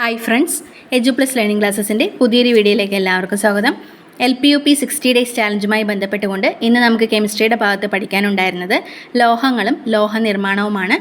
Hi friends edu plus learning ക്ലാസ്സസിന്റെ പുതിയൊരു വീഡിയോയിലേക്ക് എല്ലാവർക്കും സ്വാഗതം. L P U P sixty days ചാലഞ്ചുമായി ബന്ധപ്പെട്ടുകൊണ്ട് ഇന്ന് നമുക്ക് കെമിസ്ട്രിയുടെ ഭാഗത്ത് പഠിക്കാനുണ്ടായിരുന്നത് ലോഹങ്ങളും ലോഹ നിർമ്മാണവുമാണ്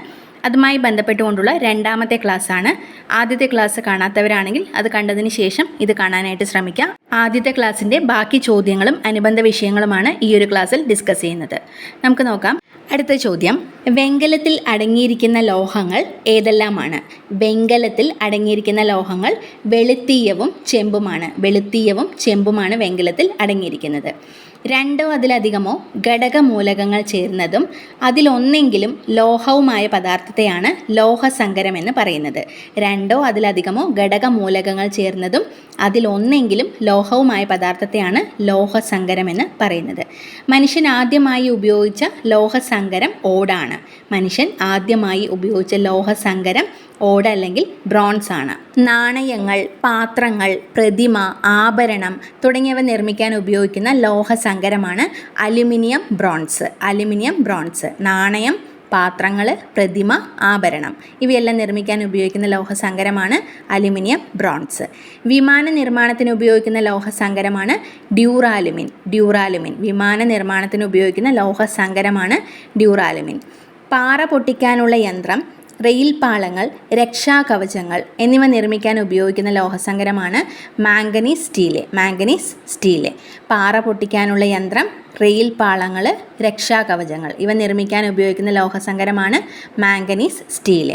അതുമായി ബന്ധപ്പെട്ടുകൊണ്ടുള്ള രണ്ടാമത്തെ ക്ലാസ് ആണ് ആദ്യത്തെ ക്ലാസ് കാണാത്തവരാണെങ്കിൽ അത് കണ്ടതിന് ശേഷം ഇത് കാണാനായിട്ട് ശ്രമിക്കാം. ആദ്യത്തെ ക്ലാസ്സിന്റെ ബാക്കി ചോദ്യങ്ങളും അനുബന്ധ വിഷയങ്ങളുമാണ് ഈ ഒരു ക്ലാസ്സിൽ ഡിസ്കസ് ചെയ്യുന്നത്. നമുക്ക് നോക്കാം. അടുത്ത ചോദ്യം. വെങ്കലത്തിൽ അടങ്ങിയിരിക്കുന്ന ലോഹങ്ങൾ ഏതെല്ലാമാണ്? വെങ്കലത്തിൽ അടങ്ങിയിരിക്കുന്ന ലോഹങ്ങൾ വെളുത്തീയവും ചെമ്പുമാണ്. വെളുത്തീയവും ചെമ്പുമാണ് വെങ്കലത്തിൽ അടങ്ങിയിരിക്കുന്നത്. രണ്ടോ അതിലധികമോ ഘടകമൂലകങ്ങൾ ചേർന്നതും അതിലൊന്നെങ്കിലും ലോഹവുമായ പദാർത്ഥത്തെയാണ് ലോഹസങ്കരം എന്ന് പറയുന്നത്. രണ്ടോ അതിലധികമോ ഘടകമൂലകങ്ങൾ ചേർന്നതും അതിലൊന്നെങ്കിലും ലോഹവുമായ പദാർത്ഥത്തെയാണ് ലോഹസങ്കരം എന്ന് പറയുന്നത്. മനുഷ്യൻ ആദ്യമായി ഉപയോഗിച്ച ലോഹസങ്കരം ഓടാണ്. മനുഷ്യൻ ആദ്യമായി ഉപയോഗിച്ച ലോഹസങ്കരം ഓട് അല്ലെങ്കിൽ ബ്രോൺസ് ആണ്. നാണയങ്ങൾ പാത്രങ്ങൾ പ്രതിമ ആഭരണം തുടങ്ങിയവ നിർമ്മിക്കാൻ ഉപയോഗിക്കുന്ന ലോഹസങ്കരമാണ് അലുമിനിയം ബ്രോൺസ്. Aluminium bronze. നാണയം പാത്രങ്ങൾ പ്രതിമ ആഭരണം ഇവയെല്ലാം നിർമ്മിക്കാൻ ഉപയോഗിക്കുന്ന ലോഹസങ്കരമാണ് അലുമിനിയം ബ്രോൺസ്. വിമാന നിർമ്മാണത്തിന് ഉപയോഗിക്കുന്ന ലോഹസങ്കരമാണ് ഡ്യൂറാലുമിൻ. ഡ്യൂറാലുമിൻ. വിമാന നിർമ്മാണത്തിന് ഉപയോഗിക്കുന്ന ലോഹസങ്കരമാണ് ഡ്യൂറാലുമിൻ. പാറ പൊട്ടിക്കാനുള്ള യന്ത്രം റെയിൽ പാളങ്ങൾ രക്ഷാകവചങ്ങൾ എന്നിവ നിർമ്മിക്കാൻ ഉപയോഗിക്കുന്ന ലോഹസങ്കരമാണ് മാംഗനീസ് സ്റ്റീൽ മാംഗനീസ് സ്റ്റീൽ. പാറ പൊട്ടിക്കാനുള്ള യന്ത്രം റെയിൽ പാളങ്ങൾ രക്ഷാകവചങ്ങൾ ഇവ നിർമ്മിക്കാൻ ഉപയോഗിക്കുന്ന ലോഹസങ്കരമാണ് മാംഗനീസ് സ്റ്റീൽ.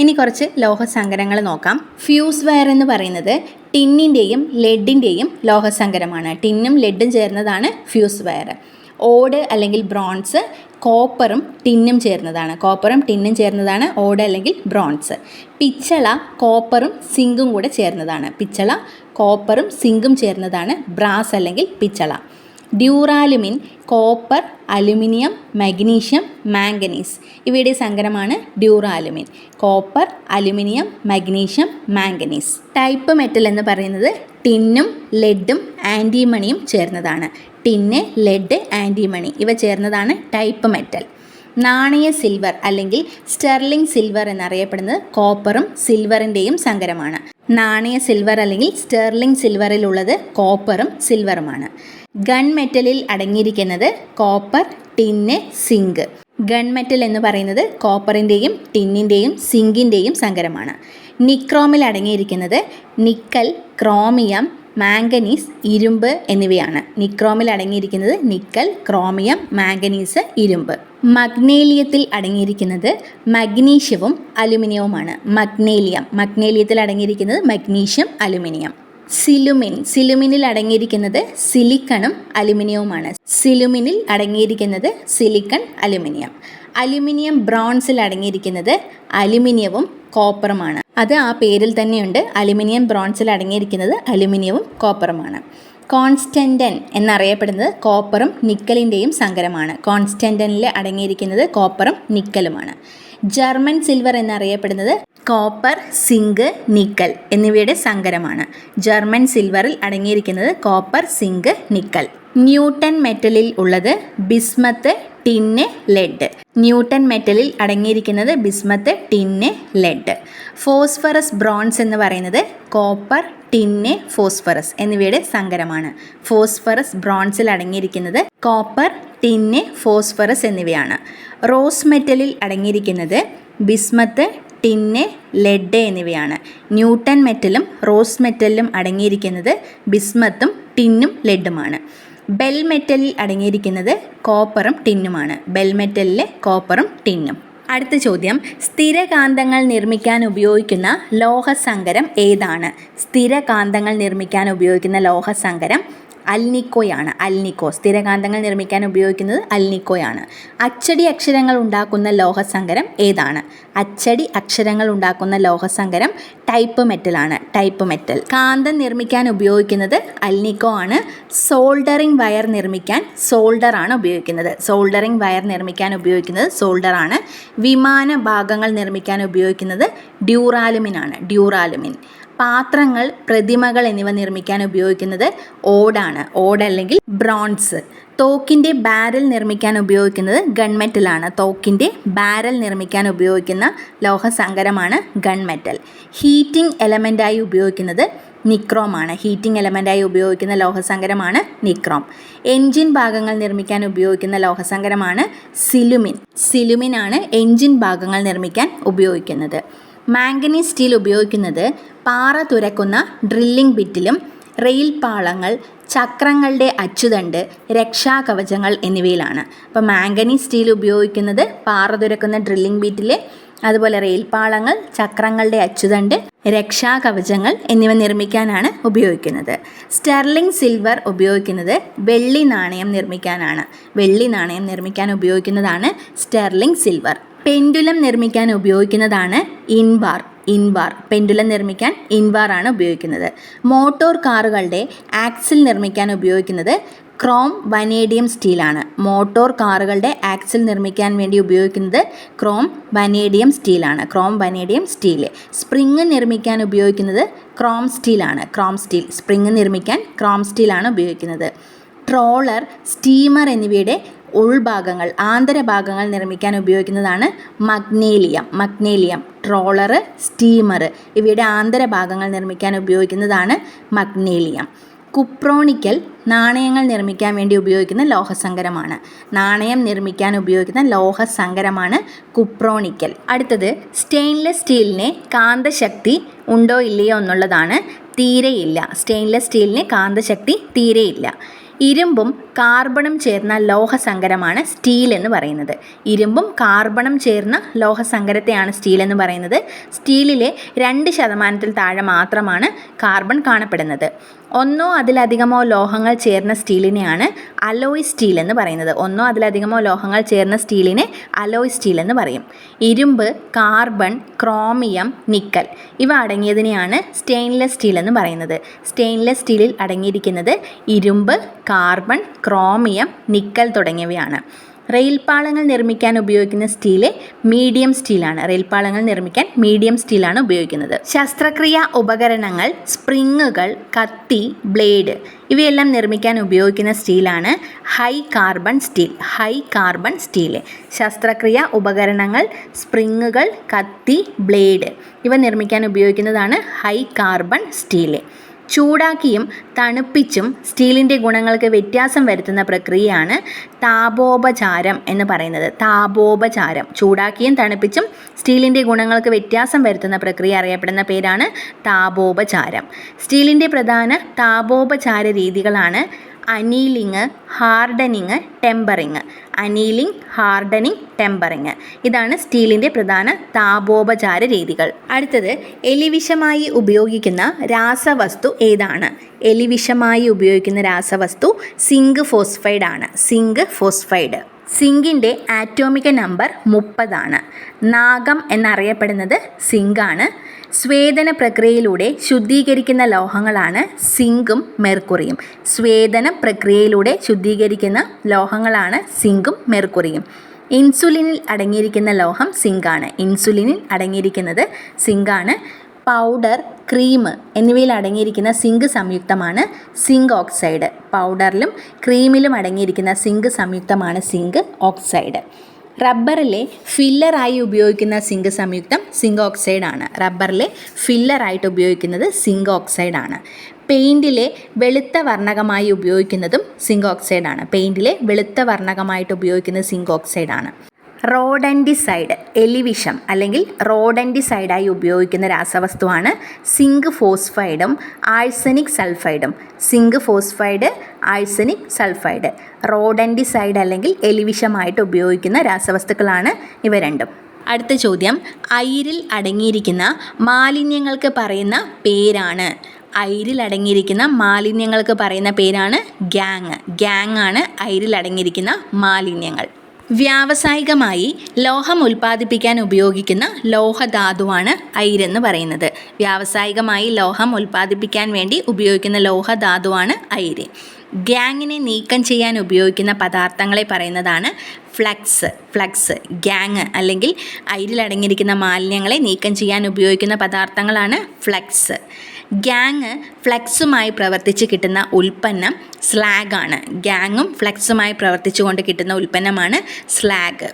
ഇനി കുറച്ച് ലോഹസങ്കരങ്ങൾ നോക്കാം. ഫ്യൂസ് വയർ എന്ന് പറയുന്നത് ടിന്നിന്റെയും ലെഡിന്റെയും ലോഹസങ്കരമാണ്. ടിന്നും ലെഡും ചേർന്നതാണ് ഫ്യൂസ് വയർ. ഓട് അല്ലെങ്കിൽ ബ്രോൺസ് കോപ്പറും ടിന്നും ചേർന്നതാണ്. കോപ്പറും ടിന്നും ചേർന്നതാണ്. ഓട് അല്ലെങ്കിൽ ബ്രോൺസ്. പിച്ചള കോപ്പറും സിങ്കും കൂടെ ചേർന്നതാണ്. പിച്ചള കോപ്പറും സിങ്കും ചേർന്നതാണ്. ബ്രാസ് അല്ലെങ്കിൽ പിച്ചള. Duralumin copper aluminium magnesium manganese. ഇവയുടെ സങ്കരമാണ് duralumin. Copper aluminium magnesium manganese. Type metal എന്ന് പറയുന്നത് ടിന്നും ലെഡും ആന്റിമണിയും ചേർന്നതാണ്. ടിന്ന് ലെഡ് ആന്റിമണി ഇവ ചേർന്നതാണ് ടൈപ്പ് മെറ്റൽ. നാണയ സിൽവർ അല്ലെങ്കിൽ സ്റ്റെർലിംഗ് സിൽവർ എന്നറിയപ്പെടുന്നത് കോപ്പറും സിൽവറിന്റെയും സങ്കരമാണ്. നാണയ സിൽവർ അല്ലെങ്കിൽ സ്റ്റെർലിംഗ് സിൽവറിലുള്ളത് കോപ്പറും സിൽവറുമാണ്. ഗൺ മെറ്റലിൽ അടങ്ങിയിരിക്കുന്നത് copper tin zinc. Gun metal എന്ന് പറയുന്നത് കോപ്പറിന്റെയും ടിന്നിന്റെയും സിങ്കിന്റെയും സങ്കരമാണ്. നിക്രോമിൽ അടങ്ങിയിരിക്കുന്നത് നിക്കൽ ക്രോമിയം മാംഗനീസ് ഇരുമ്പ് എന്നിവയാണ്. നിക്രോമിൽ അടങ്ങിയിരിക്കുന്നത് നിക്കൽ ക്രോമിയം മാംഗനീസ് ഇരുമ്പ്. മഗ്നേലിയത്തിൽ അടങ്ങിയിരിക്കുന്നത് മഗ്നീഷ്യവും അലുമിനിയവുമാണ്. മഗ്നേലിയം. മഗ്നേലിയത്തിൽ അടങ്ങിയിരിക്കുന്നത് മഗ്നീഷ്യം അലുമിനിയം. സിലുമിൻ. സിലുമിനിൽ അടങ്ങിയിരിക്കുന്നത് സിലിക്കണും അലുമിനിയവുമാണ്. സിലുമിനിൽ അടങ്ങിയിരിക്കുന്നത് സിലിക്കൺ അലുമിനിയം. അലുമിനിയം ബ്രോൺസിൽ അടങ്ങിയിരിക്കുന്നത് അലുമിനിയവും കോപ്പറുമാണ്. അത് ആ പേരിൽ തന്നെയുണ്ട്. അലുമിനിയം ബ്രോൺസിൽ അടങ്ങിയിരിക്കുന്നത് അലുമിനിയവും കോപ്പറുമാണ്. കോൺസ്റ്റന്റൻ എന്നറിയപ്പെടുന്നത് കോപ്പറും നിക്കലിന്റെയും സങ്കരമാണ്. കോൺസ്റ്റന്റനിൽ അടങ്ങിയിരിക്കുന്നത് കോപ്പറും നിക്കലുമാണ്. ജർമ്മൻ സിൽവർ എന്നറിയപ്പെടുന്നത് കോപ്പർ സിങ്ക് നിക്കൽ എന്നിവയുടെ സങ്കരമാണ്. ജർമ്മൻ സിൽവറിൽ അടങ്ങിയിരിക്കുന്നത് കോപ്പർ സിങ്ക് നിക്കൽ. ന്യൂട്ടൺ മെറ്റലിൽ ഉള്ളത് ബിസ്മത്ത് ടിന്ന് ലെഡ്. ന്യൂട്ടൺ മെറ്റലിൽ അടങ്ങിയിരിക്കുന്നത് bismuth tin lead. Phosphorus bronze എന്ന് പറയുന്നത് കോപ്പർ ടിന്ന് ഫോസ്ഫറസ് എന്നിവയുടെ സങ്കരമാണ്. ഫോസ്ഫറസ് ബ്രോൺസിൽ അടങ്ങിയിരിക്കുന്നത് കോപ്പർ ടിന്ന് ഫോസ്ഫറസ് എന്നിവയാണ്. റോസ് മെറ്റലിൽ അടങ്ങിയിരിക്കുന്നത് ബിസ്മത്ത് ടിന്ന് ലെഡ് എന്നിവയാണ്. ന്യൂട്ടൺ മെറ്റലും റോസ് മെറ്റലിലും അടങ്ങിയിരിക്കുന്നത് ബിസ്മത്തും ടിന്നും ലെഡുമാണ്. ബെൽ മെറ്റലിൽ അടങ്ങിയിരിക്കുന്നത് കോപ്പറും ടിന്നുമാണ് ബെൽ മെറ്റലിലെ കോപ്പറും ടിന്നും അടുത്ത ചോദ്യം. സ്ഥിരകാന്തങ്ങൾ നിർമ്മിക്കാൻ ഉപയോഗിക്കുന്ന ലോഹസങ്കരം ഏതാണ്? സ്ഥിരകാന്തങ്ങൾ നിർമ്മിക്കാൻ ഉപയോഗിക്കുന്ന ലോഹസങ്കരം അൽനിക്കോയാണ്. അൽനിക്കോ. സ്ഥിരകാന്തങ്ങൾ നിർമ്മിക്കാൻ ഉപയോഗിക്കുന്നത് അൽനിക്കോയാണ്. അച്ചടി അക്ഷരങ്ങൾ ഉണ്ടാക്കുന്ന ലോഹസങ്കരം ഏതാണ്? അച്ചടി അക്ഷരങ്ങൾ ഉണ്ടാക്കുന്ന ലോഹസങ്കരം ടൈപ്പ് മെറ്റലാണ്. Type metal. കാന്തം നിർമ്മിക്കാൻ ഉപയോഗിക്കുന്നത് അൽനിക്കോ ആണ്. സോൾഡറിംഗ് വയർ നിർമ്മിക്കാൻ സോൾഡർ ആണ് ഉപയോഗിക്കുന്നത്. സോൾഡറിംഗ് വയർ നിർമ്മിക്കാൻ ഉപയോഗിക്കുന്നത് സോൾഡർ ആണ്. വിമാന ഭാഗങ്ങൾ നിർമ്മിക്കാൻ ഉപയോഗിക്കുന്നത് ഡ്യൂറാലുമിൻ ആണ്. ഡ്യൂറാലുമിൻ. പാത്രങ്ങൾ പ്രതിമകൾ എന്നിവ നിർമ്മിക്കാൻ ഉപയോഗിക്കുന്നത് ഓടാണ് ഓട് അല്ലെങ്കിൽ ബ്രോൺസ്. തോക്കിന്റെ ബാരൽ നിർമ്മിക്കാൻ ഉപയോഗിക്കുന്നത് ഗൺമെറ്റലാണ് തോക്കിന്റെ ബാരൽ നിർമ്മിക്കാൻ ഉപയോഗിക്കുന്ന ലോഹസങ്കരമാണ് ഗൺമെറ്റൽ. ഹീറ്റിംഗ് എലമെന്റായി ഉപയോഗിക്കുന്നത് നിക്രോമാണ് ഹീറ്റിംഗ് എലമെന്റായി ഉപയോഗിക്കുന്ന ലോഹസങ്കരമാണ് നിക്രോം. എൻജിൻ ഭാഗങ്ങൾ നിർമ്മിക്കാൻ ഉപയോഗിക്കുന്ന ലോഹസങ്കരമാണ് സിലുമിൻ. സിലുമിനാണ് എൻജിൻ ഭാഗങ്ങൾ നിർമ്മിക്കാൻ ഉപയോഗിക്കുന്നത്. മാംഗനീസ് സ്റ്റീൽ ഉപയോഗിക്കുന്നത് പാറ തുരക്കുന്ന ഡ്രില്ലിംഗ് ബിറ്റിലും റെയിൽ പാളങ്ങൾ ചക്രങ്ങളുടെ അച്ചുതണ്ട് രക്ഷാകവചങ്ങൾ എന്നിവയിലാണ്. അപ്പോൾ മാംഗനീസ് സ്റ്റീൽ ഉപയോഗിക്കുന്നത് പാറ തുരക്കുന്ന ഡ്രില്ലിംഗ് ബീറ്റിലെ അതുപോലെ റെയിൽ പാളങ്ങൾ ചക്രങ്ങളുടെ അച്ചുതണ്ട് രക്ഷാകവചങ്ങൾ എന്നിവ നിർമ്മിക്കാനാണ് ഉപയോഗിക്കുന്നത്. സ്റ്റെർലിംഗ് സിൽവർ ഉപയോഗിക്കുന്നത് വെള്ളി നാണയം നിർമ്മിക്കാനാണ്. വെള്ളി നാണയം നിർമ്മിക്കാൻ ഉപയോഗിക്കുന്നതാണ് സ്റ്റെർലിംഗ് സിൽവർ. പെൻഡുലം നിർമ്മിക്കാൻ ഉപയോഗിക്കുന്നതാണ് ഇൻബാർ. ഇൻബാർ. പെൻഡുലം നിർമ്മിക്കാൻ ഇൻവാർ ആണ് ഉപയോഗിക്കുന്നത്. മോട്ടോർ കാറുകളുടെ ആക്സിൽ നിർമ്മിക്കാൻ ഉപയോഗിക്കുന്നത് ക്രോം വനേഡിയം സ്റ്റീലാണ് മോട്ടോർ കാറുകളുടെ ആക്സിൽ നിർമ്മിക്കാൻ വേണ്ടി ഉപയോഗിക്കുന്നത് ക്രോം വനേഡിയം സ്റ്റീലാണ് ക്രോം വനേഡിയം സ്റ്റീൽ. സ്പ്രിങ് നിർമ്മിക്കാൻ ഉപയോഗിക്കുന്നത് ക്രോം സ്റ്റീലാണ് ക്രോം സ്റ്റീൽ. സ്പ്രിങ് നിർമ്മിക്കാൻ ക്രോം സ്റ്റീലാണ് ഉപയോഗിക്കുന്നത്. ട്രോളർ സ്റ്റീമർ എന്നിവയുടെ ഉൾഭാഗങ്ങൾ ആന്തരഭാഗങ്ങൾ നിർമ്മിക്കാൻ ഉപയോഗിക്കുന്നതാണ് മഗ്നേലിയം. മഗ്നേലിയം ട്രോളറ് സ്റ്റീമർ ഇവയുടെ ആന്തരഭാഗങ്ങൾ നിർമ്മിക്കാൻ ഉപയോഗിക്കുന്നതാണ് മഗ്നേലിയം. കുപ്രോണിക്കൽ നാണയങ്ങൾ നിർമ്മിക്കാൻ വേണ്ടി ഉപയോഗിക്കുന്ന ലോഹസങ്കരമാണ്. നാണയം നിർമ്മിക്കാൻ ഉപയോഗിക്കുന്ന ലോഹസങ്കരമാണ് കുപ്രോണിക്കൽ. അടുത്തത് സ്റ്റെയിൻലെസ് സ്റ്റീലിന് കാന്തശക്തി ഉണ്ടോ ഇല്ലയോ എന്നുള്ളതാണ് തീരെയില്ല. സ്റ്റെയിൻലെസ് സ്റ്റീലിന് കാന്തശക്തി തീരെയില്ല. ഇരുമ്പും കാർബണും ചേർന്ന ലോഹസങ്കരമാണ് സ്റ്റീൽ എന്ന് പറയുന്നത്. ഇരുമ്പും കാർബണും ചേർന്ന ലോഹസങ്കരത്തെയാണ് സ്റ്റീൽ എന്ന് പറയുന്നത്. സ്റ്റീലിലെ രണ്ട് ശതമാനത്തിൽ താഴെ മാത്രമാണ് കാർബൺ കാണപ്പെടുന്നത്. ഒന്നോ അതിലധികമോ ലോഹങ്ങൾ ചേർന്ന സ്റ്റീലിനെയാണ് അലോയ് സ്റ്റീൽ എന്ന് പറയുന്നത്. ഒന്നോ അതിലധികമോ ലോഹങ്ങൾ ചേർന്ന സ്റ്റീലിനെ അലോയ് സ്റ്റീൽ എന്ന് പറയും. ഇരുമ്പ് കാർബൺ ക്രോമിയം നിക്കൽ ഇവ അടങ്ങിയതിനെയാണ് സ്റ്റെയിൻലെസ് സ്റ്റീൽ എന്ന് പറയുന്നത്. സ്റ്റെയിൻലെസ് സ്റ്റീലിൽ അടങ്ങിയിരിക്കുന്നത് ഇരുമ്പ് കാർബൺ ക്രോമിയം നിക്കൽ തുടങ്ങിയവയാണ്. റെയിൽപാളങ്ങൾ നിർമ്മിക്കാൻ ഉപയോഗിക്കുന്ന സ്റ്റീൽ മീഡിയം സ്റ്റീലാണ്. റെയിൽപാളങ്ങൾ നിർമ്മിക്കാൻ മീഡിയം സ്റ്റീലാണ് ഉപയോഗിക്കുന്നത്. ശസ്ത്രക്രിയ ഉപകരണങ്ങൾ സ്പ്രിങ്ങുകൾ കത്തി ബ്ലേഡ് ഇവയെല്ലാം നിർമ്മിക്കാൻ ഉപയോഗിക്കുന്ന സ്റ്റീലാണ് high carbon steel. High carbon steel. ശസ്ത്രക്രിയ ഉപകരണങ്ങൾ സ്പ്രിങ്ങുകൾ കത്തി ബ്ലേഡ് ഇവ നിർമ്മിക്കാൻ ഉപയോഗിക്കുന്നതാണ് ഹൈ കാർബൺ സ്റ്റീൽ ചൂടാക്കിയും തണുപ്പിച്ചും സ്റ്റീലിന്റെ ഗുണങ്ങൾക്ക് വ്യത്യാസം വരുത്തുന്ന പ്രക്രിയയാണ് താപോപചാരം എന്ന് പറയുന്നത്. താപോപചാരം. ചൂടാക്കിയും തണുപ്പിച്ചും സ്റ്റീലിന്റെ ഗുണങ്ങൾക്ക് വ്യത്യാസം വരുത്തുന്ന പ്രക്രിയ അറിയപ്പെടുന്ന പേരാണ് താപോപചാരം. സ്റ്റീലിന്റെ പ്രധാന താപോപചാര രീതികളാണ് annealing hardening tempering annealing hardening tempering ഇതാണ് സ്റ്റീലിന്റെ പ്രധാന താപോപചാര രീതികൾ. അടുത്തത് എലിവിഷമായി ഉപയോഗിക്കുന്ന രാസവസ്തു ഏതാണ്? എലിവിഷമായി ഉപയോഗിക്കുന്ന രാസവസ്തു സിങ്ക് ഫോസ്ഫൈഡ് ആണ് സിങ്ക് ഫോസ്ഫൈഡ്. സിങ്കിന്റെ ആറ്റോമിക നമ്പർ മുപ്പതാണ്. നാഗം എന്നറിയപ്പെടുന്നത് സിങ്കാണ്. സ്വേദന പ്രക്രിയയിലൂടെ ശുദ്ധീകരിക്കുന്ന ലോഹങ്ങളാണ് സിങ്കും മെർക്കുറിയും. സ്വേദന പ്രക്രിയയിലൂടെ ശുദ്ധീകരിക്കുന്ന ലോഹങ്ങളാണ് സിങ്കും മെർക്കുറിയും. ഇൻസുലിനിൽ അടങ്ങിയിരിക്കുന്ന ലോഹം സിങ്കാണ്. ഇൻസുലിനിൽ അടങ്ങിയിരിക്കുന്നത് സിങ്കാണ്. പൗഡർ ക്രീം എന്നിവയിൽ അടങ്ങിയിരിക്കുന്ന സിങ്ക് സംയുക്തമാണ് സിങ്ക് ഓക്സൈഡ്. പൗഡറിലും ക്രീമിലും അടങ്ങിയിരിക്കുന്ന സിങ്ക് സംയുക്തമാണ് സിങ്ക് ഓക്സൈഡ്. റബ്ബറിലെ ഫില്ലറായി ഉപയോഗിക്കുന്ന സിങ്ക് സംയുക്തം സിങ്ക് ഓക്സൈഡ് ആണ് റബ്ബറിലെ ഫില്ലറായിട്ട് ഉപയോഗിക്കുന്നത് സിങ്ക് ഓക്സൈഡ് ആണ് പെയിന്റിലെ വെളുത്ത വർണകമായി ഉപയോഗിക്കുന്നതും സിങ്ക് ഓക്സൈഡ് ആണ് പെയിന്റിലെ വെളുത്ത വർണകമായിട്ട് ഉപയോഗിക്കുന്നത് സിങ്ക് ഓക്സൈഡ് ആണ് റോഡന്റിസൈഡ് എലിവിഷം അല്ലെങ്കിൽ റോഡൻഡിസൈഡായി ഉപയോഗിക്കുന്ന രാസവസ്തുവാണ് സിങ്ക് ഫോസ്ഫൈഡും arsenic സൾഫൈഡും. Zinc phosphide arsenic sulphide. Rodenticide അല്ലെങ്കിൽ എലിവിഷമായിട്ട് ഉപയോഗിക്കുന്ന രാസവസ്തുക്കളാണ് ഇവ രണ്ടും. അടുത്ത ചോദ്യം അയിരിൽ അടങ്ങിയിരിക്കുന്ന മാലിന്യങ്ങൾക്ക് പറയുന്ന പേരാണ്. അയിരിൽ അടങ്ങിയിരിക്കുന്ന മാലിന്യങ്ങൾക്ക് പറയുന്ന പേരാണ് ഗ്യാങ് ഗ്യാങ് ആണ് അയിരിൽ അടങ്ങിയിരിക്കുന്ന മാലിന്യങ്ങൾ. വ്യാവസായികമായി ലോഹം ഉൽപ്പാദിപ്പിക്കാൻ ഉപയോഗിക്കുന്ന ലോഹധാതുവാണ് അയിരെന്ന് പറയുന്നത്. വ്യാവസായികമായി ലോഹം ഉൽപ്പാദിപ്പിക്കാൻ വേണ്ടി ഉപയോഗിക്കുന്ന ലോഹധാതുവാണ് അയിര്. ഗ്യാങ്ങിനെ നീക്കം ചെയ്യാൻ ഉപയോഗിക്കുന്ന പദാർത്ഥങ്ങളെ പറയുന്നതാണ് ഫ്ലക്സ്. ഫ്ലക്സ് ഗ്യാങ് അല്ലെങ്കിൽ അയിരിലടങ്ങിയിരിക്കുന്ന മാലിന്യങ്ങളെ നീക്കം ചെയ്യാൻ ഉപയോഗിക്കുന്ന പദാർത്ഥങ്ങളാണ് ഫ്ലക്സ്. ഗ്യാങ് ഫ്ലെക്സുമായി പ്രവർത്തിച്ച് കിട്ടുന്ന ഉൽപ്പന്നം സ്ലാഗാണ്. ഗ്യാങ്ങും ഫ്ലെക്സുമായി പ്രവർത്തിച്ചുകൊണ്ട് കിട്ടുന്ന ഉൽപ്പന്നമാണ് സ്ലാഗ്.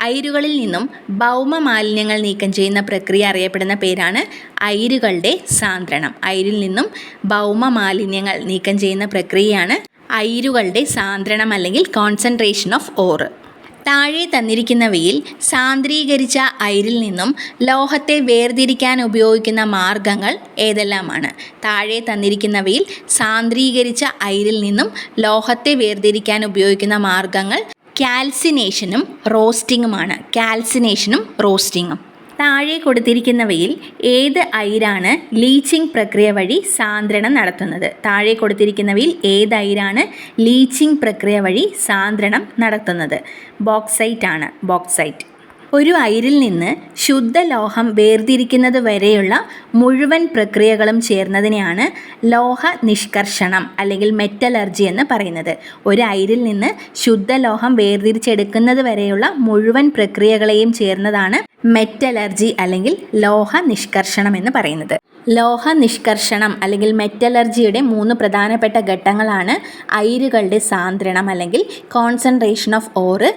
അയിരുകളിൽ നിന്നും ഭൗമ മാലിന്യങ്ങൾ നീക്കം ചെയ്യുന്ന പ്രക്രിയ അറിയപ്പെടുന്ന പേരാണ് അയിരുകളുടെ സാന്ദ്രണം. അയിരിൽ നിന്നും ഭൗമ മാലിന്യങ്ങൾ നീക്കം ചെയ്യുന്ന പ്രക്രിയയാണ് അയിരുകളുടെ സാന്ദ്രണം അല്ലെങ്കിൽ കോൺസെൻട്രേഷൻ ഓഫ് ഓറ് താഴെ തന്നിരിക്കുന്നവയിൽ സാന്ദ്രീകരിച്ച അയിരിൽ നിന്നും ലോഹത്തെ വേർതിരിക്കാൻ ഉപയോഗിക്കുന്ന മാർഗങ്ങൾ ഏതെല്ലാമാണ്? താഴെ തന്നിരിക്കുന്നവയിൽ സാന്ദ്രീകരിച്ച അയിരിൽ നിന്നും ലോഹത്തെ വേർതിരിക്കാൻ ഉപയോഗിക്കുന്ന മാർഗങ്ങൾ കാൽസിനേഷനും റോസ്റ്റിങ്ങുമാണ് കാൽസിനേഷനും റോസ്റ്റിങ്ങും താഴെ കൊടുത്തിരിക്കുന്നവയിൽ ഏത് അയിരാണ് ലീച്ചിങ് പ്രക്രിയ വഴി സാന്ദ്രണം നടത്തുന്നത്? താഴെ കൊടുത്തിരിക്കുന്നവയിൽ ഏത് അയിരാണ് ലീച്ചിങ് പ്രക്രിയ വഴി സാന്ദ്രണം നടത്തുന്നത്? ബോക്സൈറ്റ് ആണ് ബോക്സൈറ്റ്. ഒരു അയിരിൽ നിന്ന് ശുദ്ധലോഹം വേർതിരിക്കുന്നത് വരെയുള്ള മുഴുവൻ പ്രക്രിയകളും ചേർന്നതിനെയാണ് ലോഹ നിഷ്കർഷണം അല്ലെങ്കിൽ മെറ്റലർജി എന്ന് പറയുന്നത്. ഒരു അയിരിൽ നിന്ന് ശുദ്ധലോഹം വേർതിരിച്ചെടുക്കുന്നത് വരെയുള്ള മുഴുവൻ പ്രക്രിയകളെയും ചേർന്നതാണ് മെറ്റലർജി അല്ലെങ്കിൽ ലോഹ നിഷ്കർഷണം എന്ന് പറയുന്നത്. ലോഹ നിഷ്കർഷണം അല്ലെങ്കിൽ മെറ്റലർജിയുടെ മൂന്ന് പ്രധാനപ്പെട്ട ഘട്ടങ്ങളാണ് അയിരുകളുടെ സാന്ദ്രണം അല്ലെങ്കിൽ കോൺസെൻട്രേഷൻ ഓഫ് ഓറ്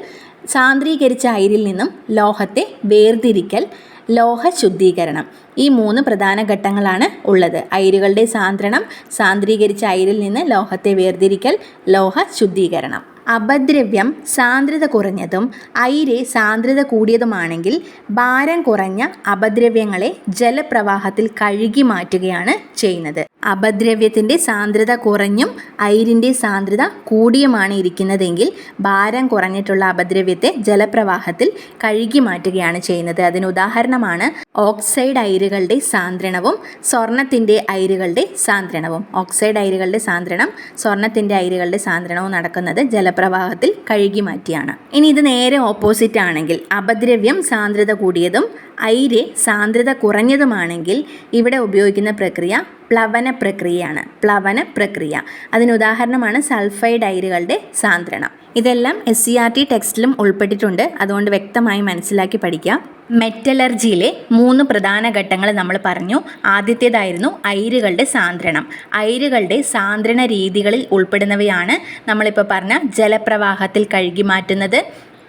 സാന്ദ്രീകരിച്ച അയിരിൽ നിന്നും ലോഹത്തെ വേർതിരിക്കൽ ലോഹ ശുദ്ധീകരണം. ഈ മൂന്ന് പ്രധാന ഘട്ടങ്ങളാണ് ഉള്ളത്. അയിരുകളുടെ സാന്ദ്രണം സാന്ദ്രീകരിച്ച അയിരിൽ നിന്ന് ലോഹത്തെ വേർതിരിക്കൽ ലോഹ ശുദ്ധീകരണം. അപദ്രവ്യം സാന്ദ്രത കുറഞ്ഞതും അയിര് സാന്ദ്രത കൂടിയതുമാണെങ്കിൽ ഭാരം കുറഞ്ഞ അപദ്രവ്യങ്ങളെ ജലപ്രവാഹത്തിൽ കഴുകി മാറ്റുകയാണ് ചെയ്യുന്നത്. അപദ്രവ്യത്തിന്റെ സാന്ദ്രത കുറഞ്ഞും അയിരിന്റെ സാന്ദ്രത കൂടിയുമാണ് ഇരിക്കുന്നതെങ്കിൽ ഭാരം കുറഞ്ഞിട്ടുള്ള അപദ്രവ്യത്തെ ജലപ്രവാഹത്തിൽ കഴുകി മാറ്റുകയാണ് ചെയ്യുന്നത്. അതിന് ഉദാഹരണമാണ് ഓക്സൈഡ് അയിരുകളുടെ സാന്ദ്രണവും സ്വർണത്തിന്റെ അയിരുകളുടെ സാന്ദ്രണവും. ഓക്സൈഡ് അയിരുകളുടെ സാന്ദ്രണം സ്വർണത്തിന്റെ അയിരുകളുടെ സാന്ദ്രണവും നടക്കുന്നത് ജലപ്രവാഹത്തിൽ കഴുകി മാറ്റിയാണ്. ഇനി ഇത് നേരെ ഓപ്പോസിറ്റ് ആണെങ്കിൽ അപദ്രവ്യം സാന്ദ്രത കൂടിയതും ഐര് സാന്ദ്രത കുറഞ്ഞതുമാണെങ്കിൽ ഇവിടെ ഉപയോഗിക്കുന്ന പ്രക്രിയ പ്ലവന പ്രക്രിയയാണ്. പ്ലവന പ്രക്രിയ. അതിന് ഉദാഹരണമാണ് സൾഫൈഡ് അയിരുകളുടെ സാന്ദ്രണം. ഇതെല്ലാം എസ് സി ആർ ടി ടെക്സ്റ്റിലും ഉൾപ്പെട്ടിട്ടുണ്ട്. അതുകൊണ്ട് വ്യക്തമായി മനസ്സിലാക്കി പഠിക്കാം. മെറ്റലർജിയിലെ മൂന്ന് പ്രധാന ഘട്ടങ്ങൾ നമ്മൾ പറഞ്ഞു. ആദ്യത്തേതായിരുന്നു അയിരുകളുടെ സാന്ദ്രണം. അയിരുകളുടെ സാന്ദ്രണ രീതികളിൽ ഉൾപ്പെടുന്നവയാണ് നമ്മളിപ്പോൾ പറഞ്ഞ ജലപ്രവാഹത്തിൽ കഴുകി മാറ്റുന്നത്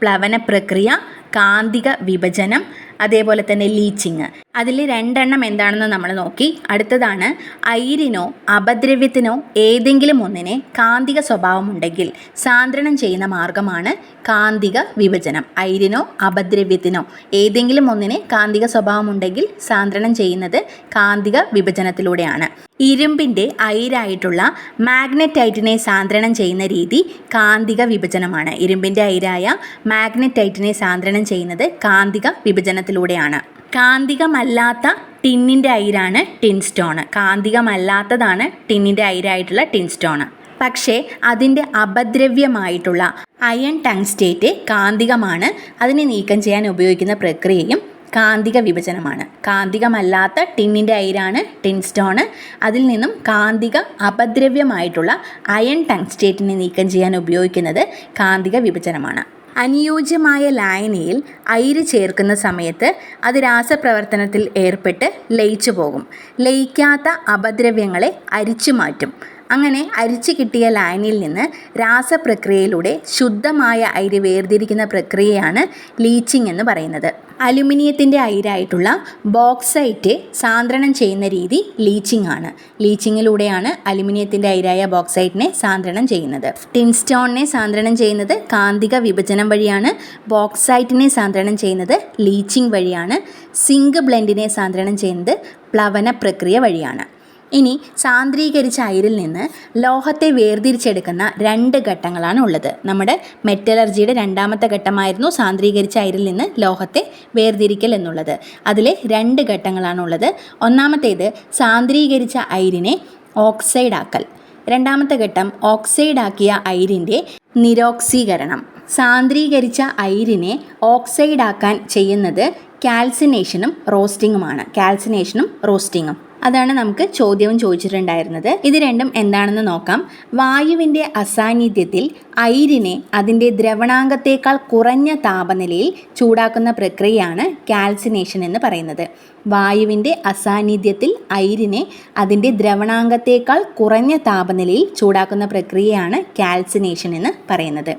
പ്ലവന പ്രക്രിയ കാന്തിക വിഭജനം അതേപോലെ തന്നെ ലീച്ചിങ് അതിൽ രണ്ടെണ്ണം എന്താണെന്ന് നമ്മൾ നോക്കി. അടുത്തതാണ് ഐരിനോ അപദ്രവ്യത്തിനോ ഏതെങ്കിലും ഒന്നിനെ കാന്തിക സ്വഭാവമുണ്ടെങ്കിൽ സാന്ദ്രണം ചെയ്യുന്ന മാർഗമാണ് കാന്തിക വിഭജനം. ഐരിനോ അപദ്രവ്യത്തിനോ ഏതെങ്കിലും ഒന്നിനെ കാന്തിക സ്വഭാവമുണ്ടെങ്കിൽ സാന്ദ്രണം ചെയ്യുന്നത് കാന്തിക വിഭജനത്തിലൂടെയാണ്. ഇരുമ്പിന്റെ അയിരായിട്ടുള്ള മാഗ്നറ്റൈറ്റിനെ സാന്ദ്രണം ചെയ്യുന്ന രീതി കാന്തിക വിഭജനമാണ്. ഇരുമ്പിന്റെ അയിരായ മാഗ്നറ്റൈറ്റിനെ സാന്ദ്രണം ചെയ്യുന്നത് കാന്തിക വിഭജനത്തിലൂടെയാണ്. കാന്തികമല്ലാത്ത ടിന്നിന്റെ അയിരാണ് ടിൻ സ്റ്റോണ് കാന്തികമല്ലാത്തതാണ് ടിന്നിന്റെ അയിരായിട്ടുള്ള ടിൻ സ്റ്റോണ് പക്ഷേ അതിന്റെ അപദ്രവ്യമായിട്ടുള്ള അയൺ ടങ്സ്റ്റേറ്റ് കാന്തികമാണ്. അതിനെ നീക്കം ചെയ്യാൻ ഉപയോഗിക്കുന്ന പ്രക്രിയയും കാന്തിക വിഭജനമാണ്. കാന്തികമല്ലാത്ത ടിന്നിന്റെ അയിരാണ് ടിൻ സ്റ്റോണ് അതിൽ നിന്നും കാന്തിക അപദ്രവ്യമായിട്ടുള്ള അയൺ ടങ്സ്റ്റേറ്റിനെ നീക്കം ചെയ്യാൻ ഉപയോഗിക്കുന്നത് കാന്തിക വിഭജനമാണ്. അനുയോജ്യമായ ലായനിയിൽ അയിര് ചേർക്കുന്ന സമയത്ത് അത് രാസപ്രവർത്തനത്തിൽ ഏർപ്പെട്ട് ലയിച്ചു പോകും ലയിക്കാത്ത അപദ്രവ്യങ്ങളെ അരിച്ചു മാറ്റും. അങ്ങനെ അരിച്ചു കിട്ടിയ ലായനിയിൽ നിന്ന് രാസപ്രക്രിയയിലൂടെ ശുദ്ധമായ അയിര് വേർതിരിക്കുന്ന പ്രക്രിയയാണ് ലീച്ചിങ് എന്ന് പറയുന്നത്. അലുമിനിയത്തിന്റെ അയിരായിട്ടുള്ള ബോക്സൈറ്റ് സാന്ദ്രണം ചെയ്യുന്ന രീതി ലീച്ചിങ് ആണ്. ലീച്ചിങ്ങിലൂടെയാണ് അലുമിനിയത്തിന്റെ അയിരായ ബോക്സൈറ്റിനെ സാന്ദ്രണം ചെയ്യുന്നത്. ടിൻസ്റ്റോണിനെ സാന്ദ്രണം ചെയ്യുന്നത് കാന്തിക വിഭജനം വഴിയാണ് ബോക്സൈറ്റിനെ സാന്ദ്രണം ചെയ്യുന്നത് ലീച്ചിങ് വഴിയാണ് സിങ്ക് ബ്ലെൻഡിനെ സാന്ദ്രണം ചെയ്യുന്നത് പ്ലവന പ്രക്രിയ വഴിയാണ്. ഇനി സാന്ദ്രീകരിച്ച അയിരിൽ നിന്ന് ലോഹത്തെ വേർതിരിച്ചെടുക്കുന്ന രണ്ട് ഘട്ടങ്ങളാണ് ഉള്ളത്. നമ്മുടെ മെറ്റലർജിയുടെ രണ്ടാമത്തെ ഘട്ടമായിരുന്നു സാന്ദ്രീകരിച്ച അയിരിൽ നിന്ന് ലോഹത്തെ വേർതിരിക്കൽ എന്നുള്ളത്. അതിലെ രണ്ട് ഘട്ടങ്ങളാണ് ഉള്ളത്. ഒന്നാമത്തേത് സാന്ദ്രീകരിച്ച അയിരിനെ ഓക്സൈഡ് ആക്കൽ രണ്ടാമത്തെ ഘട്ടം ഓക്സൈഡ് ആക്കിയ അയിരിന്റെ നിരോക്സീകരണം. സാന്ദ്രീകരിച്ച അയിരിനെ ഓക്സൈഡ് ആക്കാൻ ചെയ്യുന്നത് കാൽസിനേഷനും റോസ്റ്റിങ്ങുമാണ് കാൽസിനേഷനും റോസ്റ്റിങ്ങും അതാണ് നമുക്ക് ചോദ്യവും ചോദിച്ചിട്ടുണ്ടായിരുന്നത്. ഇത് രണ്ടും എന്താണെന്ന് നോക്കാം. വായുവിന്റെ അസാന്നിധ്യത്തിൽ അയിരിനെ അതിന്റെ ദ്രവണാംഗത്തേക്കാൾ കുറഞ്ഞ താപനിലയിൽ ചൂടാക്കുന്ന പ്രക്രിയയാണ് കാൽസിനേഷൻ എന്ന് പറയുന്നത്. വായുവിന്റെ അസാന്നിധ്യത്തിൽ അയിരിനെ അതിന്റെ ദ്രവണാംഗത്തേക്കാൾ കുറഞ്ഞ താപനിലയിൽ ചൂടാക്കുന്ന പ്രക്രിയയാണ് കാൽസിനേഷൻ എന്ന് പറയുന്നത്.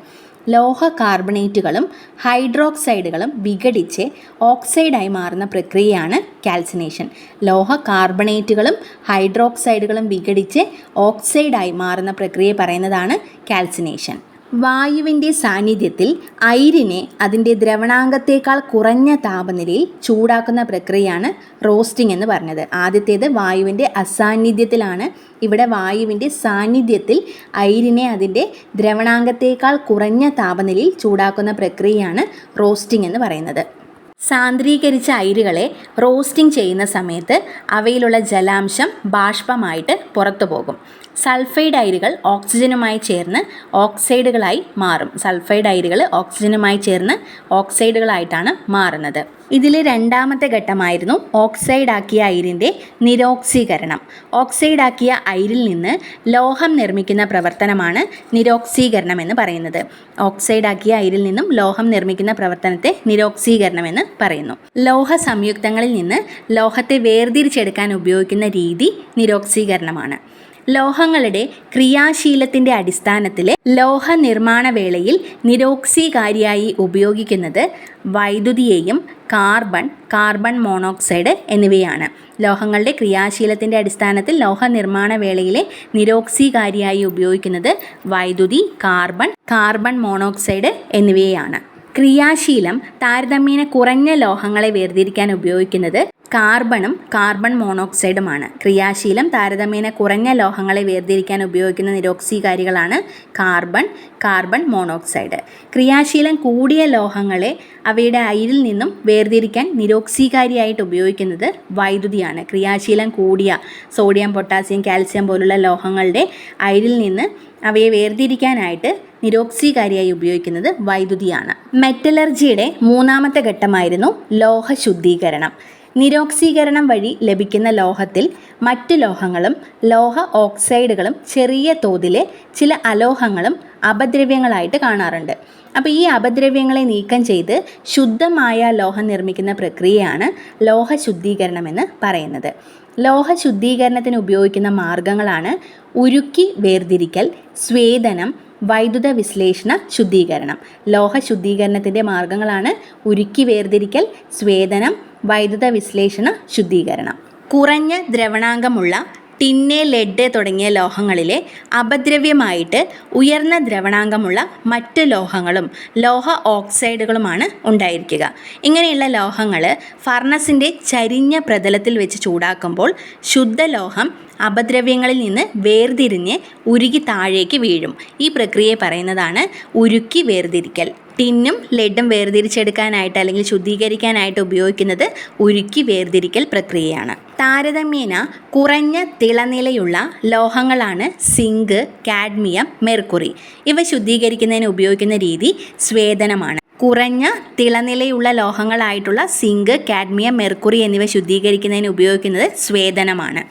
ലോഹ കാർബണേറ്റുകളും ഹൈഡ്രോക്സൈഡുകളും വിഘടിച്ച് ഓക്സൈഡായി മാറുന്ന പ്രക്രിയയാണ് കാൽസിനേഷൻ. ലോഹ കാർബണേറ്റുകളും ഹൈഡ്രോക്സൈഡുകളും വിഘടിച്ച് ഓക്സൈഡായി മാറുന്ന പ്രക്രിയ പറയുന്നതാണ് കാൽസിനേഷൻ. വായുവിന്റെ സാന്നിധ്യത്തിൽ ഐരിനെ അതിന്റെ ദ്രവണാങ്കത്തേക്കാൾ കുറഞ്ഞ താപനിലയിൽ ചൂടാക്കുന്ന പ്രക്രിയയാണ് റോസ്റ്റിംഗ് എന്ന് പറഞ്ഞത്. ആദ്യത്തേത് വായുവിന്റെ അസാന്നിധ്യത്തിലാണ്. ഇവിടെ വായുവിന്റെ സാന്നിധ്യത്തിൽ ഐരിനെ അതിന്റെ ദ്രവണാങ്കത്തേക്കാൾ കുറഞ്ഞ താപനിലയിൽ ചൂടാക്കുന്ന പ്രക്രിയയാണ് റോസ്റ്റിംഗ് എന്ന് പറയുന്നത്. സാന്ദ്രീകരിച്ച അയിരുകളെ റോസ്റ്റിംഗ് ചെയ്യുന്ന സമയത്ത് അവയിലുള്ള ജലാംശം ബാഷ്പമായിട്ട് പുറത്തു പോകും. സൾഫൈഡ് അയിരുകൾ ഓക്സിജനുമായി ചേർന്ന് ഓക്സൈഡുകളായി മാറും. സൾഫൈഡ് അയിരുകൾ ഓക്സിജനുമായി ചേർന്ന് ഓക്സൈഡുകളായിട്ടാണ് മാറുന്നത്. ഇതിലെ രണ്ടാമത്തെ ഘട്ടമായിരുന്നു ഓക്സൈഡാക്കിയ അയിരിന്റെ നിരോക്സീകരണം. ഓക്സൈഡാക്കിയ അയിരിൽ നിന്ന് ലോഹം നിർമ്മിക്കുന്ന പ്രവർത്തനമാണ് നിരോക്സീകരണം എന്ന് പറയുന്നത്. ഓക്സൈഡാക്കിയ അയിരിൽ നിന്നും ലോഹം നിർമ്മിക്കുന്ന പ്രവർത്തനത്തെ നിരോക്സീകരണം എന്ന് പറയുന്നു. ലോഹ സംയുക്തങ്ങളിൽ നിന്ന് ലോഹത്തെ വേർതിരിച്ചെടുക്കാൻ ഉപയോഗിക്കുന്ന രീതി നിരോക്സീകരണമാണ്. ലോഹങ്ങളുടെ ക്രിയാശീലത്തിന്റെ അടിസ്ഥാനത്തിൽ ലോഹ നിർമ്മാണ വേളയിൽ നിരോക്സീകാരിയായി ഉപയോഗിക്കുന്നത് വൈദ്യുതിയെയും കാർബൺ കാർബൺ മോണോക്സൈഡ് എന്നിവയാണ്. ലോഹങ്ങളുടെ ക്രിയാശീലത്തിന്റെ അടിസ്ഥാനത്തിൽ ലോഹ നിർമ്മാണ വേളയിലെ നിരോക്സീകാരിയായി ഉപയോഗിക്കുന്നത് വൈദ്യുതി കാർബൺ കാർബൺ മോണോക്സൈഡ് എന്നിവയാണ് ക്രിയാശീലം താരതമ്യേന കുറഞ്ഞ ലോഹങ്ങളെ വേർതിരിക്കാൻ ഉപയോഗിക്കുന്നത് കാർബണും കാർബൺ മോണോക്സൈഡുമാണ്. ക്രിയാശീലം താരതമ്യേന കുറഞ്ഞ ലോഹങ്ങളെ വേർതിരിക്കാൻ ഉപയോഗിക്കുന്ന നിരോക്സീകാരികളാണ് കാർബൺ കാർബൺ മോണോക്സൈഡ്. ക്രിയാശീലം കൂടിയ ലോഹങ്ങളെ അവയുടെ അയിരിൽ നിന്നും വേർതിരിക്കാൻ നിരോക്സീകാരിയായിട്ട് ഉപയോഗിക്കുന്നത് വൈദ്യുതിയാണ്. ക്രിയാശീലം കൂടിയ സോഡിയം പൊട്ടാസ്യം കാൽസ്യം പോലുള്ള ലോഹങ്ങളുടെ അയിരിൽ നിന്ന് അവയെ വേർതിരിക്കാനായിട്ട് നിരോക്സീകാരിയായി ഉപയോഗിക്കുന്നത് വൈദ്യുതിയാണ്. മെറ്റലർജിയുടെ മൂന്നാമത്തെ ഘട്ടമായിരുന്നു ലോഹ ശുദ്ധീകരണം നിരോക്സീകരണം വഴി ലഭിക്കുന്ന ലോഹത്തിൽ മറ്റ് ലോഹങ്ങളും ലോഹ ഓക്സൈഡുകളും ചെറിയ തോതിലെ ചില അലോഹങ്ങളും അപദ്രവ്യങ്ങളായിട്ട് കാണാറുണ്ട്. അപ്പോൾ ഈ അപദ്രവ്യങ്ങളെ നീക്കം ചെയ്ത് ശുദ്ധമായ ലോഹം നിർമ്മിക്കുന്ന പ്രക്രിയയാണ് ലോഹ ശുദ്ധീകരണം എന്ന് പറയുന്നത്. ലോഹ ശുദ്ധീകരണത്തിന് ഉപയോഗിക്കുന്ന മാർഗങ്ങളാണ് ഉരുക്കി വേർതിരിക്കൽ സ്വേദനം വൈദ്യുത വിശ്ലേഷണ ശുദ്ധീകരണം. ലോഹ ശുദ്ധീകരണത്തിന്റെ മാർഗങ്ങളാണ് ഉരുക്കി വേർതിരിക്കൽ സ്വേദനം വൈദ്യുത വിശ്ലേഷണ ശുദ്ധീകരണം. കുറഞ്ഞ ദ്രവണാങ്കമുള്ള ടിന്നെ ലെഡ് തുടങ്ങിയ ലോഹങ്ങളിലെ അപദ്രവ്യമായിട്ട് ഉയർന്ന ദ്രവണാങ്കമുള്ള മറ്റ് ലോഹങ്ങളും ലോഹ ഓക്സൈഡുകളുമാണ് ഉണ്ടായിരിക്കുക. ഇങ്ങനെയുള്ള ലോഹങ്ങൾ ഫർണസിന്റെ ചരിഞ്ഞ പ്രതലത്തിൽ വെച്ച് ചൂടാക്കുമ്പോൾ ശുദ്ധ ലോഹം അപദ്രവ്യങ്ങളിൽ നിന്ന് വേർതിരിഞ്ഞ് ഉരുകി താഴേക്ക് വീഴും. ഈ പ്രക്രിയയെ പറയുന്നതാണ് ഉരുക്കി വേർതിരിക്കൽ. ടിന്നും ലെഡും വേർതിരിച്ചെടുക്കാനായിട്ട് അല്ലെങ്കിൽ ശുദ്ധീകരിക്കാനായിട്ട് ഉപയോഗിക്കുന്നത് ഉരുക്കി വേർതിരിക്കൽ പ്രക്രിയയാണ്. താരതമ്യേന കുറഞ്ഞ തിളനിലയുള്ള ലോഹങ്ങളാണ് സിങ്ക് കാഡ്മിയം മെർക്കുറി. ഇവ ശുദ്ധീകരിക്കുന്നതിന് ഉപയോഗിക്കുന്ന രീതി സ്വേദനമാണ്. കുറഞ്ഞ തിളനിലയുള്ള ലോഹങ്ങളായിട്ടുള്ള സിങ്ക് കാഡ്മിയം മെർക്കുറി എന്നിവ ശുദ്ധീകരിക്കുന്നതിന് ഉപയോഗിക്കുന്നത് സ്വേദനമാണ്.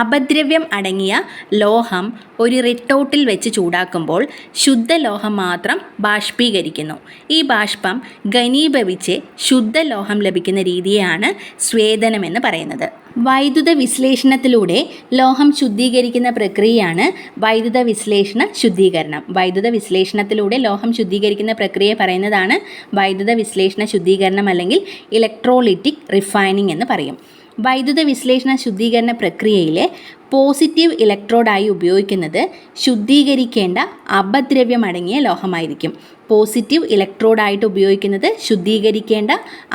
അപദ്രവ്യം അടങ്ങിയ ലോഹം ഒരു റിട്ടോട്ടിൽ വെച്ച് ചൂടാക്കുമ്പോൾ ശുദ്ധ ലോഹം മാത്രം ബാഷ്പീകരിക്കുന്നു. ഈ ബാഷ്പം ഘനീഭവിച്ച് ശുദ്ധലോഹം ലഭിക്കുന്ന രീതിയാണ് സ്വേദനമെന്ന് പറയുന്നത്. വൈദ്യുത വിശ്ലേഷണത്തിലൂടെ ലോഹം ശുദ്ധീകരിക്കുന്ന പ്രക്രിയയാണ് വൈദ്യുത വിശ്ലേഷണ ശുദ്ധീകരണം. വൈദ്യുത വിശ്ലേഷണത്തിലൂടെ ലോഹം ശുദ്ധീകരിക്കുന്ന പ്രക്രിയ പറയുന്നതാണ് വൈദ്യുത വിശ്ലേഷണ ശുദ്ധീകരണം അല്ലെങ്കിൽ ഇലക്ട്രോളിറ്റിക് റിഫൈനിങ് എന്ന് പറയും. വൈദ്യുത വിശ്ലേഷണ ശുദ്ധീകരണ പ്രക്രിയയിലെ പോസിറ്റീവ് ഇലക്ട്രോഡായി ഉപയോഗിക്കുന്നത് ശുദ്ധീകരിക്കേണ്ട അപദ്രവ്യമടങ്ങിയ ലോഹമായിരിക്കും. പോസിറ്റീവ് ഇലക്ട്രോഡായിട്ട് ഉപയോഗിക്കുന്നത് ശുദ്ധീകരിക്കേണ്ട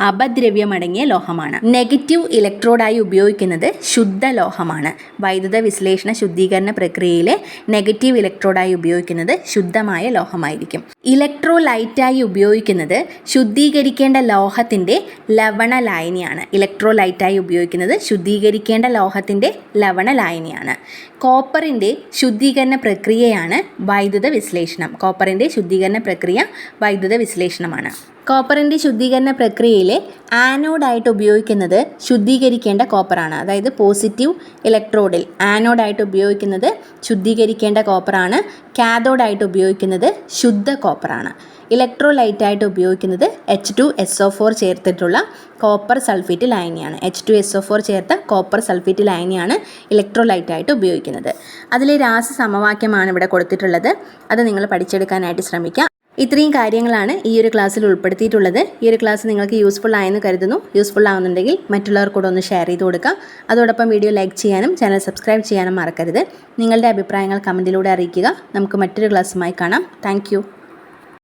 അപദ്രവ്യമടങ്ങിയ ലോഹമാണ്. നെഗറ്റീവ് ഇലക്ട്രോഡായി ഉപയോഗിക്കുന്നത് ശുദ്ധ ലോഹമാണ്. വൈദ്യുത വിശ്ലേഷണ ശുദ്ധീകരണ പ്രക്രിയയിലെ നെഗറ്റീവ് ഇലക്ട്രോഡായി ഉപയോഗിക്കുന്നത് ശുദ്ധമായ ലോഹമായിരിക്കും. ഇലക്ട്രോലൈറ്റായി ഉപയോഗിക്കുന്നത് ശുദ്ധീകരിക്കേണ്ട ലോഹത്തിന്റെ ലവണ ലായനിയാണ്. ഇലക്ട്രോലൈറ്റായി ഉപയോഗിക്കുന്നത് ശുദ്ധീകരിക്കേണ്ട ലോഹത്തിന്റെ ലവണ ലായനിയാണ്. കോപ്പറിന്റെ ശുദ്ധീകരണ പ്രക്രിയയാണ് വൈദ്യുത വിശ്ലേഷണം. കോപ്പറിന്റെ ശുദ്ധീകരണ പ്രക്രിയ വൈദ്യുത വിശ്ലേഷണമാണ്. കോപ്പറിന്റെ ശുദ്ധീകരണ പ്രക്രിയയിൽ ആനോഡായിട്ട് ഉപയോഗിക്കുന്നത് ശുദ്ധീകരിക്കേണ്ട കോപ്പറാണ്. അതായത് പോസിറ്റീവ് ഇലക്ട്രോഡിൽ ആനോഡായിട്ട് ഉപയോഗിക്കുന്നത് ശുദ്ധീകരിക്കേണ്ട കോപ്പറാണ്. കാഥോഡായിട്ട് ഉപയോഗിക്കുന്നത് ശുദ്ധ കോപ്പറാണ്. ഇലക്ട്രോലൈറ്റായിട്ട് ഉപയോഗിക്കുന്നത് H two S O four ചേർത്തിട്ടുള്ള copper sulphate ലായനിയാണ്. H two S O four ചേർത്ത കോപ്പർ സൾഫേറ്റ് ലായനിയാണ് ഇലക്ട്രോലൈറ്റ് ആയിട്ട് ഉപയോഗിക്കുന്നത്. അതിലെ രാസ സമവാക്യമാണ് ഇവിടെ കൊടുത്തിട്ടുള്ളത്. അത് നിങ്ങൾ പഠിച്ചെടുക്കാനായിട്ട് ശ്രമിക്കുക ഇത്രയും കാര്യങ്ങളാണ് ഈ ഒരു ക്ലാസ്സിൽ ഉൾപ്പെടുത്തിയിട്ടുള്ളത്. ഈ ഒരു ക്ലാസ് നിങ്ങൾക്ക് യൂസ്ഫുൾ ആയെന്ന് കരുതുന്നു. യൂസ്ഫുൾ ആവുന്നുണ്ടെങ്കിൽ മറ്റുള്ളവർ കൂടെ ഒന്ന് ഷെയർ ചെയ്ത് കൊടുക്കുക അതോടൊപ്പം വീഡിയോ ലൈക്ക് ചെയ്യാനും ചാനൽ സബ്സ്ക്രൈബ് ചെയ്യാനും മറക്കരുത്. നിങ്ങളുടെ അഭിപ്രായങ്ങൾ കമന്റിലൂടെ അറിയിക്കുക. നമുക്ക് മറ്റൊരു ക്ലാസ്സുമായി കാണാം. താങ്ക്